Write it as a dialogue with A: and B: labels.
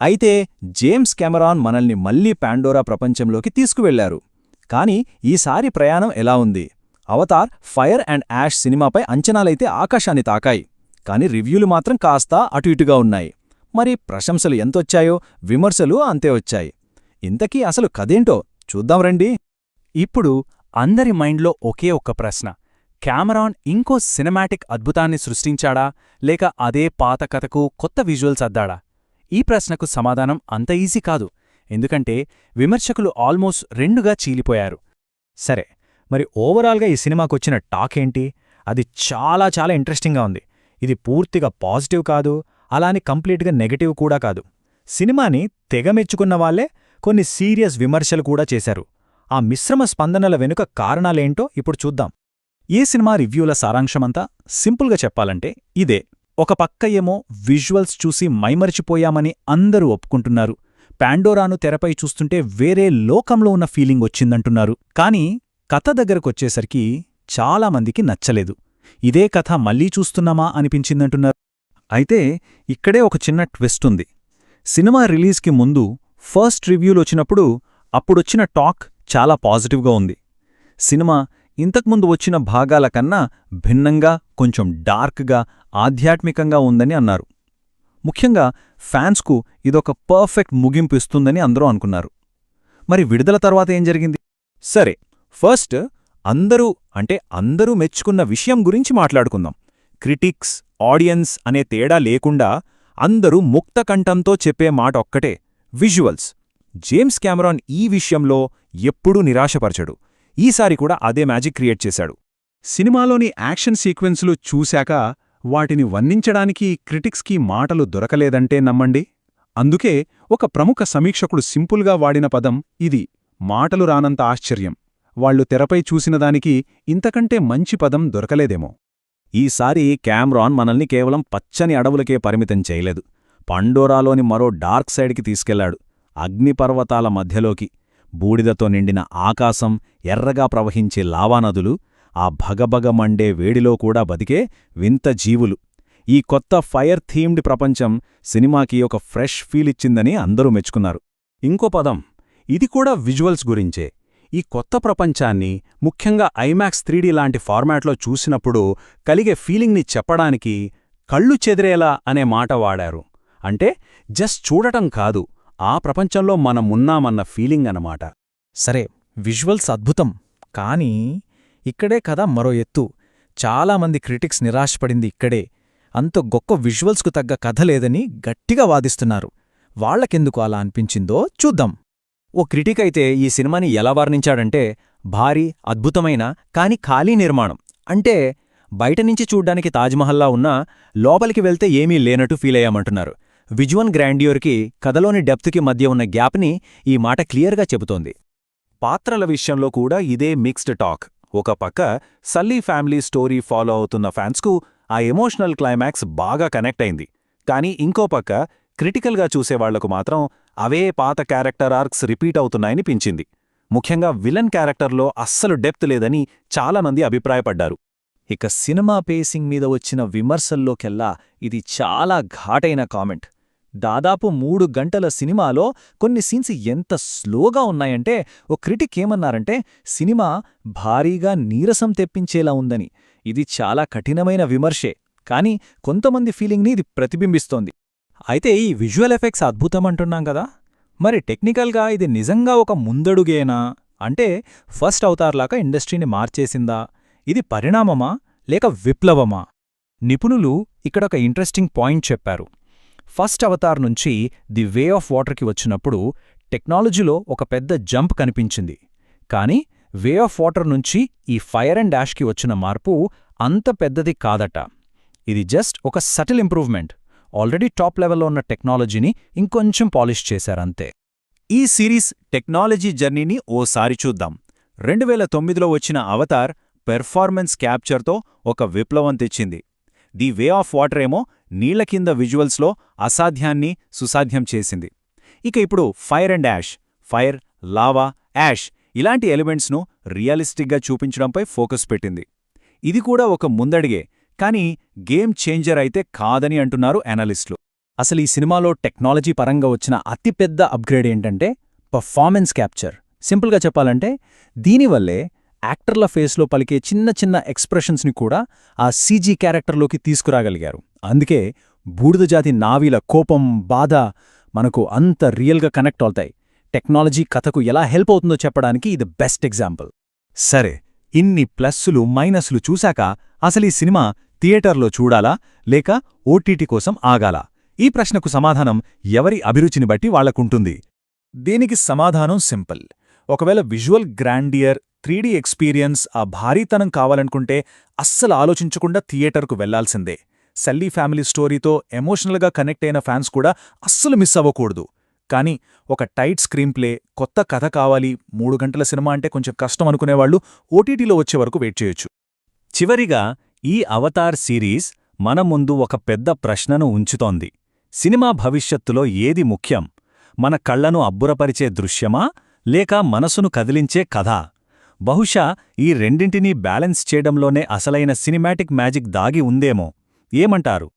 A: అయితే James Cameron మనల్ని మళ్ళీ పాండోరా ప్రపంచంలోకి తీసుకువెళ్ళారు. కాని ఈసారి ప్రయాణం ఎలా ఉంది? అవతార్ ఫైర్ అండ్ యాష్ సినిమాపై అంచనాలైతే ఆకాశాన్ని తాకాయి. కాని రివ్యూలు మాత్రం కాస్త అటు ఇటుగా ఉన్నాయి. మరి ప్రశంసలు ఎంతొచ్చాయో విమర్శలు అంతే వచ్చాయి. ఇంతకీ అసలు కదేంటో చూద్దాం రండి.
B: ఇప్పుడు అందరి మైండ్లో ఒకే ఒక్క ప్రశ్న. కెమెరాన్ ఇంకో సినిమాటిక్ అద్భుతాన్ని సృష్టించాడా? లేక అదే పాత కథకు కొత్త విజువల్స్ అద్దాడా? ఈ ప్రశ్నకు సమాధానం అంత ఈజీ కాదు. ఎందుకంటే విమర్శకులు ఆల్మోస్ట్ రెండుగా చీలిపోయారు.
C: సరే మరి ఓవరాల్గా ఈ సినిమాకొచ్చిన టాక్ ఏంటి? అది చాలా చాలా ఇంట్రెస్టింగ్గా ఉంది. ఇది పూర్తిగా పాజిటివ్ కాదు అలాని కంప్లీట్గా నెగటివ్ కూడా కాదు. సినిమాని తెగ వాళ్ళే కొన్ని సీరియస్ విమర్శలు కూడా చేశారు. ఆ మిశ్రమ స్పందనల వెనుక కారణాలేంటో ఇప్పుడు చూద్దాం. ఈ సినిమా రివ్యూల సారాంశమంతా సింపుల్గా చెప్పాలంటే ఇదే. ఒక పక్క ఏమో విజువల్స్ చూసి మైమరిచిపోయామని అందరూ ఒప్పుకుంటున్నారు. పాండోరాను తెరపై చూస్తుంటే వేరే లోకంలో ఉన్న ఫీలింగ్ వచ్చిందంటున్నారు. కానీ కథ దగ్గరకొచ్చేసరికి చాలామందికి నచ్చలేదు. ఇదే కథ మళ్ళీ చూస్తున్నామా అనిపించిందంటున్నారు. అయితే ఇక్కడే ఒక చిన్న ట్విస్ట్ ఉంది. సినిమా రిలీజ్కి ముందు ఫస్ట్ రివ్యూలొచ్చినప్పుడు అప్పుడొచ్చిన టాక్ చాలా పాజిటివ్గా ఉంది. సినిమా ఇంతకుముందు వచ్చిన భాగాల కన్నా భిన్నంగా కొంచెం డార్క్గా ఆధ్యాత్మికంగా ఉందని అన్నారు. ముఖ్యంగా ఫ్యాన్స్కు ఇదొక పర్ఫెక్ట్ ముగింపు ఇస్తుందని అందరూ అనుకున్నారు. మరి విడుదల తర్వాత ఏం జరిగింది?
A: సరే ఫస్ట్ అందరూ అంటే అందరూ మెచ్చుకున్న విషయం గురించి మాట్లాడుకుందాం. క్రిటిక్స్ ఆడియన్స్ అనే తేడా లేకుండా అందరూ ముక్తకంఠంతో చెప్పే మాట ఒక్కటే విజువల్స్. జేమ్స్ కెమెరాన్ ఈ విషయంలో ఎప్పుడూ నిరాశపరచడు. ఈసారి కూడా అదే మ్యాజిక్ క్రియేట్ చేశాడు.
D: సినిమాలోని యాక్షన్ సీక్వెన్సులు చూశాక వాటిని వర్ణించడానికి క్రిటిక్స్కి మాటలు దొరకలేదంటే నమ్మండి? అందుకే ఒక ప్రముఖ సమీక్షకుడు సింపుల్గా వాడిన పదం ఇది మాటలు రానంత ఆశ్చర్యం. వాళ్ళు తెరపై చూసినదానికి ఇంతకంటే మంచి పదం దొరకలేదేమో.
A: ఈసారి క్యామ్రాన్ మనల్ని కేవలం పచ్చని అడవులకే పరిమితం చేయలేదు. పండోరాలోని మరో డార్క్ సైడ్కి తీసుకెళ్ళాడు. అగ్నిపర్వతాల మధ్యలోకి. బూడిదతో నిండిన ఆకాశం ఎర్రగా ప్రవహించే లావానదులు ఆ భగభగ మండే వేడిలో కూడా బతికే వింత జీవులు. ఈ కొత్త ఫైర్ థీమ్డ్ ప్రపంచం సినిమాకి ఒక ఫ్రెష్ ఫీల్ ఇచ్చిందని అందరూ మెచ్చుకున్నారు. ఇంకో పదం ఇది కూడా విజువల్స్ గురించే. ఈ కొత్త ప్రపంచాన్ని ముఖ్యంగా ఐమాక్స్ త్రీడీ లాంటి ఫార్మాట్లో చూసినప్పుడు కలిగే ఫీలింగ్ని చెప్పడానికి కళ్ళు చెదిరేలా అనే మాట వాడారు. అంటే జస్ట్ చూడటం కాదు ఆ ప్రపంచంలో మనమున్నామన్న ఫీలింగ్ అన్నమాట.
C: సరే విజువల్స్ అద్భుతం. కానీ ఇక్కడే కదా మరో ఎత్తు. చాలామంది క్రిటిక్స్ నిరాశపడింది ఇక్కడే. అంత గొప్ప విజువల్స్కు తగ్గ కథ లేదని గట్టిగా వాదిస్తున్నారు. వాళ్ళకెందుకు అలా అనిపించిందో చూద్దాం.
A: ఓ క్రిటిక్ అయితే ఈ సినిమాని ఎలా వర్ణించాడంటే భారీ అద్భుతమైన కాని ఖాళీ నిర్మాణం. అంటే బయటనుంచి చూడ్డానికి తాజ్మహల్లా ఉన్నా లోపలికి వెళ్తే ఏమీ లేనట్టు ఫీలయ్యామంటున్నారు. విజువన్ గ్రాండ్యూర్కి కథలోని డెప్త్కి మధ్య ఉన్న గ్యాప్ని ఈ మాట క్లియర్గా చెబుతోంది. పాత్రల విషయంలో కూడా ఇదే మిక్స్డ్ టాక్. ఒక పక్క సల్లీ ఫ్యామిలీ స్టోరీ ఫాలో అవుతున్న ఫ్యాన్స్కు ఆ ఎమోషనల్ క్లైమాక్స్ బాగా కనెక్ట్ అయింది. కానీ ఇంకో పక్క క్రిటికల్గా చూసేవాళ్ళకు మాత్రం అవే పాత క్యారెక్టర్ ఆర్క్స్ రిపీట్ అవుతున్నాయని పించింది. ముఖ్యంగా విలన్ క్యారెక్టర్లో అస్సలు డెప్త్ లేదని చాలామంది అభిప్రాయపడ్డారు.
C: ఇక సినిమా పేసింగ్ మీద వచ్చిన విమర్శల్లోకెల్లా ఇది చాలా ఘాటైన కామెంట్. దాదాపు మూడు గంటల సినిమాలో కొన్ని సీన్స్ ఎంత స్లోగా ఉన్నాయంటే ఓ క్రిటిక్ ఏమన్నారంటే సినిమా భారీగా నీరసం తెప్పించేలా ఉందని. ఇది చాలా కఠినమైన విమర్శే. కాని కొంతమంది ఫీలింగ్ని ఇది ప్రతిబింబిస్తోంది. అయితే ఈ విజువల్ ఎఫెక్ట్స్ అద్భుతమంటున్నాం కదా! మరి టెక్నికల్గా ఇది నిజంగా ఒక ముందడుగేనా? అంటే ఫస్ట్ అవతార్లాగా ఇండస్ట్రీని మార్చేసిందా? ఇది పరిణామమా? లేక విప్లవమా? నిపుణులు ఇక్కడొక ఇంట్రెస్టింగ్ పాయింట్ చెప్పారు. ఫస్ట్ అవతార్ నుంచి ది వే ఆఫ్ వాటర్కి వచ్చినప్పుడు టెక్నాలజీలో ఒక పెద్ద జంప్ కనిపించింది. కాని వే ఆఫ్ వాటర్ నుంచి ఈ ఫైర్ అండ్ డాష్కి వచ్చిన మార్పు అంత పెద్దది కాదట. ఇది జస్ట్ ఒక సటిల్ ఇంప్రూవ్మెంట్. ఆల్రెడీ టాప్ లెవెల్లో ఉన్న టెక్నాలజీని ఇంకొంచెం పాలిష్ చేశారంతే.
A: ఈ సిరీస్ టెక్నాలజీ జర్నీని ఓసారి చూద్దాం. రెండు వేల తొమ్మిదిలో వచ్చిన అవతార్ పెర్ఫార్మెన్స్ క్యాప్చర్తో ఒక విప్లవం తెచ్చింది. ది వే ఆఫ్ వాటర్ ఏమో నీళ్ళ కింద విజువల్స్లో అసాధ్యాన్ని సుసాధ్యం చేసింది. ఇక ఇప్పుడు fire and ash fire lava ash ఇలాంటి ఎలిమెంట్స్ను రియలిస్టిక్గా చూపించడంపై ఫోకస్ పెట్టింది. ఇది కూడా ఒక ముందడిగే కానీ గేమ్ చేంజర్ అయితే కాదని అంటున్నారు అనలిస్టులు
B: అసలు ఈ సినిమాలో టెక్నాలజీ పరంగా వచ్చిన అతిపెద్ద అప్గ్రేడ్ ఏంటంటే పర్ఫార్మెన్స్ క్యాప్చర్. సింపుల్గా చెప్పాలంటే దీనివల్లే యాక్టర్ల ఫేస్లో పలికే చిన్న చిన్న ఎక్స్ప్రెషన్స్ని కూడా ఆ సీజీ క్యారెక్టర్లోకి తీసుకురాగలిగారు. అందుకే బూడిదజాతి నావీల కోపం బాధ మనకు అంత రియల్గా కనెక్ట్ అవుతాయి. టెక్నాలజీ కథకు ఎలా హెల్ప్ అవుతుందో చెప్పడానికి ఇది బెస్ట్ ఎగ్జాంపుల్.
C: సరే ఇన్ని ప్లస్సులు మైనస్లు చూశాక అసలు ఈ సినిమా థియేటర్లో చూడాలా లేక ఓటీటీ కోసం ఆగాలా? ఈ ప్రశ్నకు సమాధానం ఎవరి అభిరుచిని బట్టి వాళ్ళకుంటుంది దీనికి సమాధానం సింపుల్. ఒకవేళ విజువల్ గ్రాండియర్ త్రీడీ ఎక్స్పీరియన్స్ ఆ భారీతనం కావాలనుకుంటే అస్సలు ఆలోచించకుండా థియేటర్కు వెళ్ళాల్సిందే. సల్లీ ఫ్యామిలీ స్టోరీతో ఎమోషనల్గా కనెక్ట్ అయిన ఫ్యాన్స్ కూడా అస్సలు మిస్ అవ్వకూడదు. కానీ ఒక టైట్ స్క్రీన్ ప్లే కొత్త కథ కావాలి మూడు గంటల సినిమా అంటే కొంచెం కష్టం అనుకునేవాళ్ళు ఓటీటీలో వచ్చే వరకు వెయిట్ చేయొచ్చు.
A: చివరిగా ఈ అవతార్ సిరీస్ మన ముందు ఒక పెద్ద ప్రశ్నను ఉంచుతోంది. సినిమా భవిష్యత్తులో ఏది ముఖ్యం? మన కళ్ళను అబ్బురపరిచే దృశ్యమా? లేక మనసును కదిలించే కథ? బహుశా ఈ రెండింటినీ బ్యాలెన్స్ చేయడంలోనే అసలైన సినిమాటిక్ మ్యాజిక్ దాగి ఉందేమో. ఏమంటారు?